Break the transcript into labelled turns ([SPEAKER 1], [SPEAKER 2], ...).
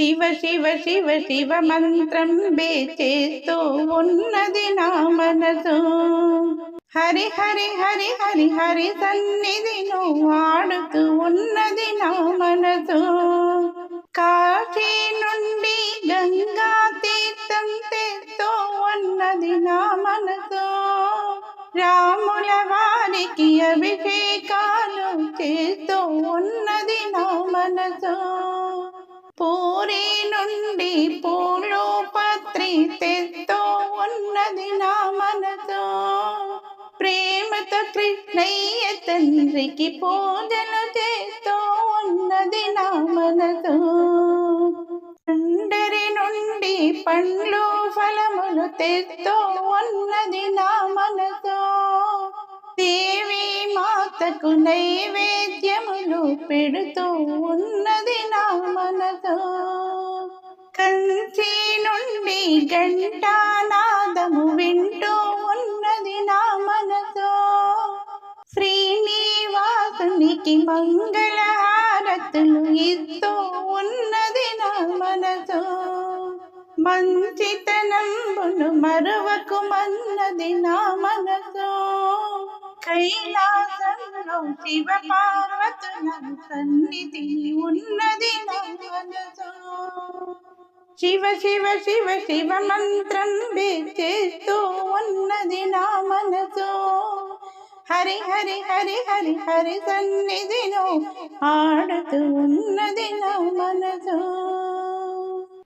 [SPEAKER 1] శివ శివ శివ శివ మంత్రం బేచేస్తూ ఉన్నది నా మనసు. హరి హరి హరి హరి హరి సన్నిధిను ఆడుతూ ఉన్నది నా మనసు. కాశీ నుండి గంగా తీర్థం తెస్తూ ఉన్నది నా మనసు. రాముల వారికి అభిషేకాలు చేస్తూ ఉన్నది నా మనసు. పూరి నుండి పూలు పత్రి తెత్తో ఉన్నది నా మనతో. ప్రేమతో కృష్ణయ్య తండ్రికి పూజలు చేస్తూ ఉన్నది నా మనతో. తండ్రి నుండి పండ్లు ఫలములు తెస్తూ ఉన్నది నా మనతో. భక్తకు నైవేద్యములు పెడుతూ ఉన్నది నా మనతో. కంచి నుండి ఘంటానాదము వింటూ ఉన్నది నా మనతో. శ్రీనివాసునికి మంగళహారతులు ఇస్తూ ఉన్నది నా మనతో. మంచితనంబును మరువకు మన్నది నా మనతో. కైలాసంలో శివ పార్వతుల సన్నిధి ఉన్నది నా శివ శివ శివ శివ మంత్రం చేస్తూ ఉన్నది నా మనసు హరి హరి హరి హరి హరి సన్నిధిలో ఆడుతూ ఉన్నది నా మనసు